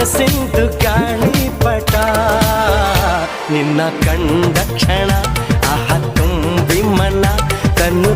ಮನಸ್ಸಿಂದು ಗಾಳಿಪಟ ನಿನ್ನ ಕಂಡ ಕ್ಷಣ ಆಹ ತುಂಬಿ ಮನ ತನ್ನು